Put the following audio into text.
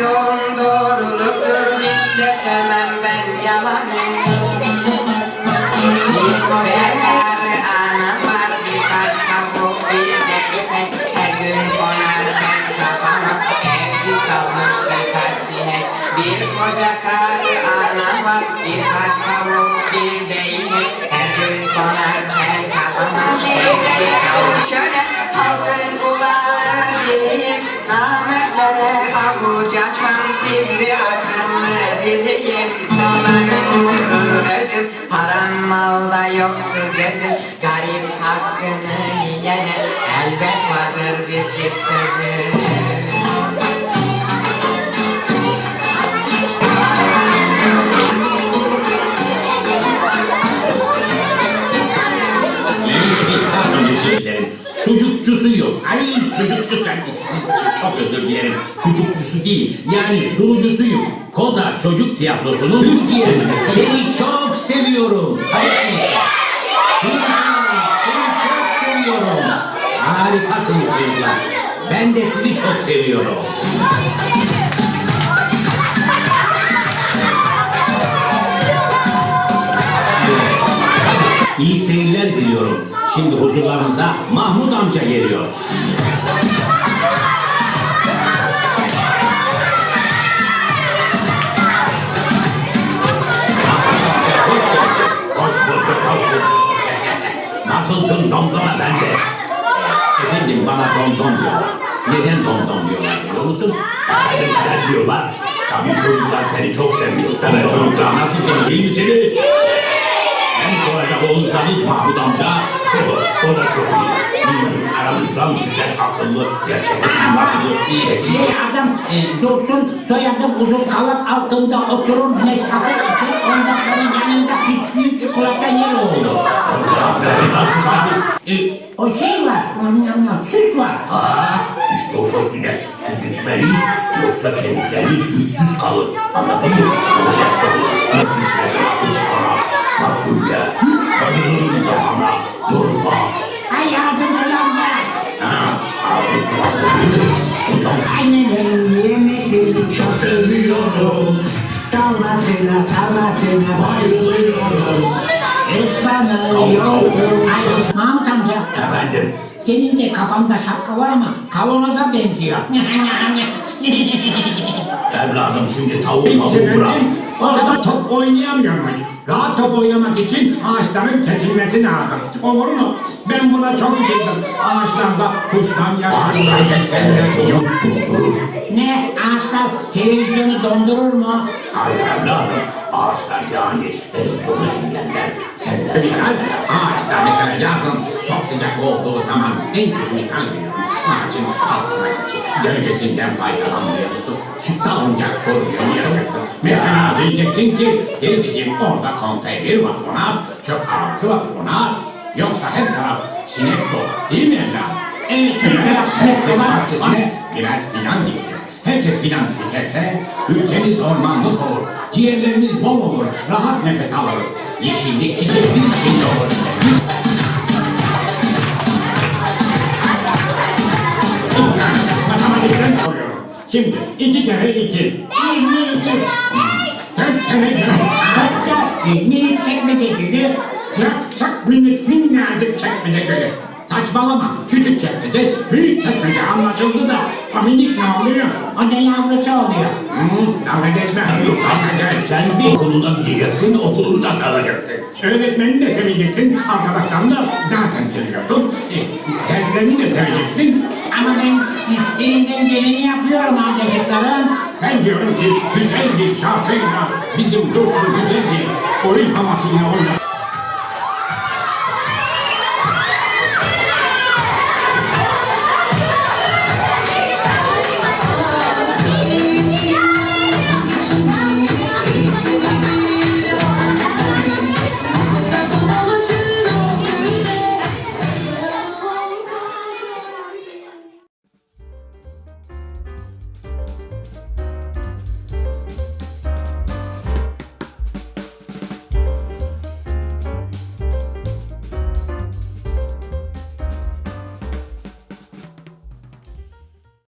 Diyor doğruluktur hiç de sevmem ben yalanı. Bir koyarlar anam var bir başka bu bir Her gün konarken kafama evsiz kalmış birkaç sinek. Bir koca kar anam var bir başka bu bir de Her gün konarken kafama evsiz kalmış Nametlere avuç açmam Sivri akıllı bileyim Doların uğru özüm Param malda yoktur gözüm. Garip hakkını yiyene Elbet vardır bir çift sözü sucukçu sen. Çok özür dilerim. Sucukçusu değil. Yani sunucusuyum. Koza Çocuk Tiyatrosu'nun Türkiye Seni çok seviyorum. Hadi. Türkiye, Seni çok seviyorum. Harikasınız çocuklar. Ben de sizi çok seviyorum. İyi seyirler diliyorum. Şimdi huzurlarınıza Mahmut amca geliyor. Domdoma ben de. Efendim bana domdom diyorlar. Neden domdom diyorlar biliyor musun? Efendim neden diyorlar? Tabii çocuklar seni çok seviyor. Evet çocuklar nasıl seviyor değil misiniz? Ben soracak olursanız Mahmut amca, o da çok iyi. Hmm, aramızdan güzel, akıllı, gerçekten akıllı, iyi. Şey adam e, Dursun soyadım uzun kavak altında oturur Nescafe içer ondan sonra yanında bisküvi çikolata yer oldu. Allah beni nasıl abi? E, o şey var süt var. Aa, işte o çok güzel. Süt içmeliyiz, yoksa kemiklerimiz güçsüz kalır. Anladın mı? Hasta olur. Nefis mesela ıspanak, fasulye, bayılırım lahana, durma. Ay ağzım sulandı. Ha, ağzı sulandı. Bundan sonra Annemin yemekleri çok seviyorum. Dolmasına sarmasına bayılıyorum. Ispanak yoğurdu çok. Efendim, senin de kafanda şapka var ama kavanoza benziyor. evladım şimdi tavuğuma bu bırak. Orada top oynayamıyormuş. Rahat top oynamak için ağaçların kesilmesi lazım. Olur mu? Ben buna çok üzüldüm. Ağaçlarda kuşlar yaşıyor. Televizyonu ne ağaçlar televizyonu dondurur mu? Hayır evladım, ağaçlar yani erozyonu engeller. Senden Misal ağaçlar mesela yazın çok sıcak olduğu zaman en kötü misal veriyorum. Ağacın altına geçip gölgesinden faydalanmıyorsun. Salıncak kurmuyorsun. Mesela diyeceksin ki teyzeciğim orada konteyner var ona at. Çöp arabası var ona at. Yoksa her taraf sinek dolu değil mi evladım? Evet, Herkes bahçesine biraz fidan diksin. Herkes fidan dikerse ülkemiz ormanlık olur. Ciğerlerimiz bol olur. Rahat nefes alırız. Yeşillik çiçekli içinde olur. İki kere iki. Yirmi iki. Dört kere dört. Hatta minik çekmece gülü. Çok çok minik minnacık çekmece gölü. Saçmalama. Küçük çekmece, büyük çekmece anlaşıldı da. O minik ne oluyor? O da yavrusu oluyor. Hmm, dalga geçme. Yok Dalga geç. sen bir okuluna gideceksin, okulunu da çalacaksın. Öğretmenini de seveceksin, arkadaşlarını da zaten seviyorsun. E, derslerini de seveceksin. Ama elimden geleni yapıyorum amcacıklarım. Ben diyorum ki güzel bir şarkıyla bizim Dursun güzel bir oyun havasıyla oynasın.